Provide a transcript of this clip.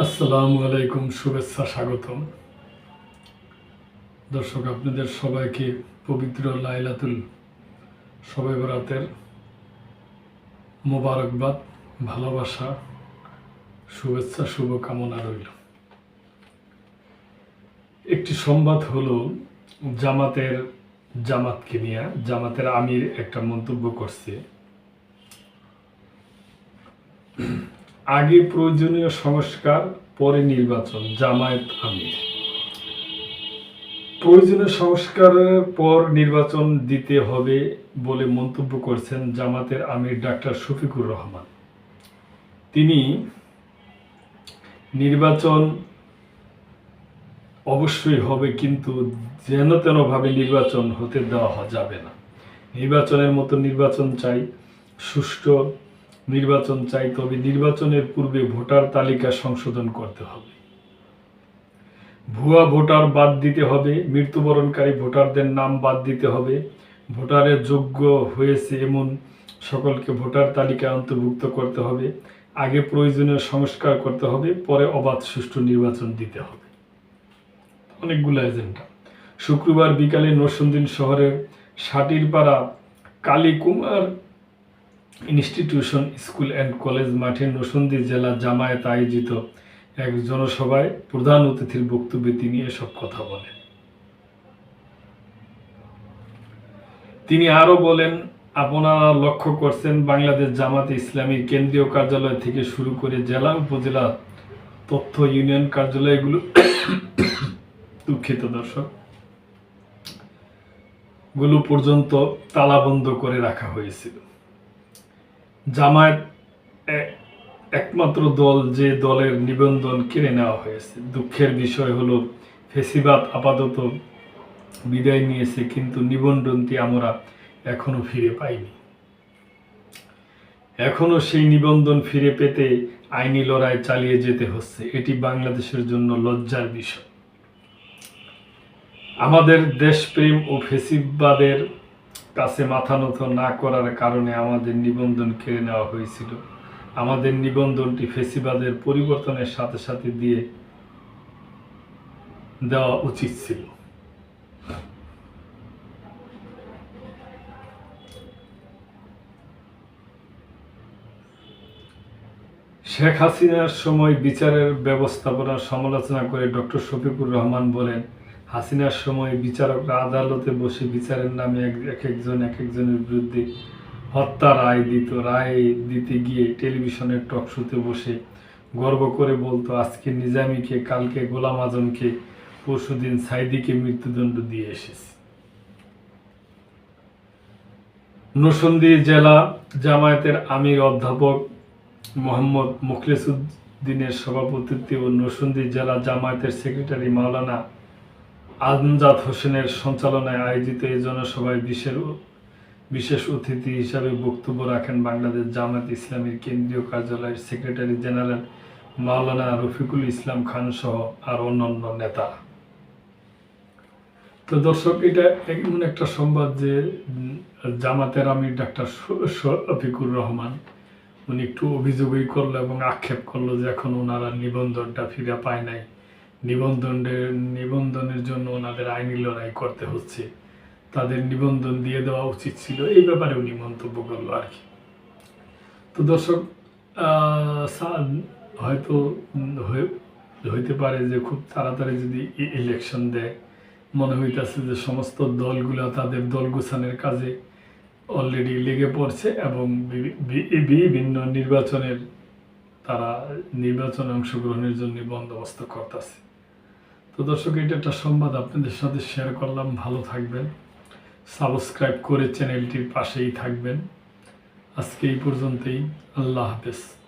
আসসালামু আলাইকুম, শুভেচ্ছা, স্বাগতম। দর্শক, আপনাদের সবাইকে পবিত্র লাইলাতুল সবাই বরাতের মোবারকবাদ, ভালোবাসা, শুভেচ্ছা, শুভকামনা রইল। একটি সংবাদ হলো, জামাতের জামাতকে নিয়ে, জামাতের আমির একটা মন্তব্য করছে। আগে প্রয়োজনীয় সংস্কার, পরে নির্বাচন, জামায়াত আমির। প্রয়োজনীয় সংস্কারের পর নির্বাচন দিতে হবে বলে মন্তব্য করছেন জামাতের আমির ডাক্তার শফিকুর রহমান। তিনি নির্বাচন অবশ্যই হবে, কিন্তু যেন তেনভাবে নির্বাচন হতে দেওয়া যাবে না। নির্বাচনের মতো নির্বাচন চাই, সুষ্ঠু নির্বাচন চাই তবে নির্বাচনের পূর্বে ভোটার তালিকা সংশোধন করতে হবে। ভুয়া ভোটার বাদ দিতে হবে, মৃত্যুবরণকারী ভোটারদের নাম বাদ দিতে হবে, ভোটারের যোগ্য হয়েছে এমন সকলকে ভোটার তালিকায় অন্তর্ভুক্ত করতে হবে, আগে প্রয়োজনীয় সংস্কার করতে হবে, পরে অবাধ সুষ্ঠু নির্বাচন দিতে হবে। অনেকগুলো এজেন্ডা। শুক্রবার বিকালে নরসুন্দিন শহরের Satirpara Kalikumar institution, school and college মাঠে নরসিংদী জেলা জামায়াত আয়োজিত এক জনসভায় প্রধান অতিথির বক্তব্যে তিনি এসব কথা বলেন। তিনি আরও বলেন, আপনারা লক্ষ্য করছেন, বাংলাদেশ জামাতে ইসলামীর কেন্দ্রীয় কার্যালয় থেকে শুরু করে জেলা, উপজেলা তথ্য ইউনিয়ন কার্যালয়গুলো দুঃখিত দর্শক, গুলো পর্যন্ত তালাবন্ধ করে রাখা হয়েছিল। জামায়াত একমাত্র দল যে দলের নিবন্ধন কেড়ে নেওয়া হয়েছে। দুঃখের বিষয় হলো, ফেসিবাদ আপাতত বিদায় নিয়েছে, কিন্তু নিবন্ধনটি আমরা এখনও ফিরে পাইনি। এখনও সেই নিবন্ধন ফিরে পেতে আইনি লড়াই চালিয়ে যেতে হচ্ছে। এটি বাংলাদেশের জন্য লজ্জার বিষয়। আমাদের দেশপ্রেম ও ফেসিবাদের কাছে মাথা নত না করার কারণে আমাদের নিবন্ধন কেড়ে নেওয়া হয়েছিল। আমাদের নিবন্ধনটি ফেসিবাদের পরিবর্তনের সাথে সাথে দিয়ে দেওয়া উচিত ছিল। শেখ হাসিনার সময় বিচারের ব্যবস্থাপনার সমালোচনা করে ডক্টর শফিকুর রহমান বলেন হাসিনার সময় বিচারকরা আদালতে বসে বিচারের নামে এক- এক একজন, এক একজনের বিরুদ্ধে হত্যা রায় দিত। রায় দিতে গিয়ে টেলিভিশনের টক শোতে বসে গর্ব করে বলতো, আজকে নিজামীকে, কালকে গোলাম আজমকে পরশুদিন সাইদিকে মৃত্যুদণ্ড দিয়ে এসেছে। নরসিংদী জেলা জামায়াতের আমির অধ্যাপক মোহাম্মদ মুখলেসুদ্দিনের সভাপতিত্বে ও নরসিংদী জেলা জামায়াতের সেক্রেটারি মাওলানা আমজাদ হোসেনের সঞ্চালনায় আয়োজিত এই জনসভায় বিশেষ বিশেষ অতিথি হিসাবে বক্তব্য রাখেন বাংলাদেশ জামায়াত ইসলামীর কেন্দ্রীয় কার্যালয়ের সেক্রেটারি জেনারেল মাওলানা রফিকুল ইসলাম খান সহ আর অন্যান্য নেতা। তো দর্শক, এটা এমন একটা সংবাদ যে জামাতের আমির ডাক্তার শফিকুর রহমান, উনি একটু অভিযোগই করল এবং আক্ষেপ করল যে এখন ওনারা নিবন্ধনটা ফিরে পায় নাই। নিবন্ধনের নিবন্ধনের জন্য ওনাদের আইনি লড়াই করতে হচ্ছে। তাদের নিবন্ধন দিয়ে দেওয়া উচিত ছিল। এই ব্যাপারে উনি মন্তব্য করল আর কি। তো দর্শক হয়তো হইতে পারে যে খুব তাড়াতাড়ি যদি ইলেকশন দেয়, মনে হইতেছে যে সমস্ত দলগুলো তাদের দল গোছানোর কাজে অলরেডি লেগে পড়ছে এবং বিভিন্ন নির্বাচনের তারা নির্বাচনে অংশগ্রহণের জন্য বন্দোবস্ত করতেছে। তো দর্শক, এটা একটা সংবাদ আপনাদের সাথে শেয়ার করলাম। ভালো থাকবেন। সাবস্ক্রাইব করে চ্যানেলটির পাশেই থাকবেন। আজকে এই পর্যন্তই। আল্লাহ হাফেজ।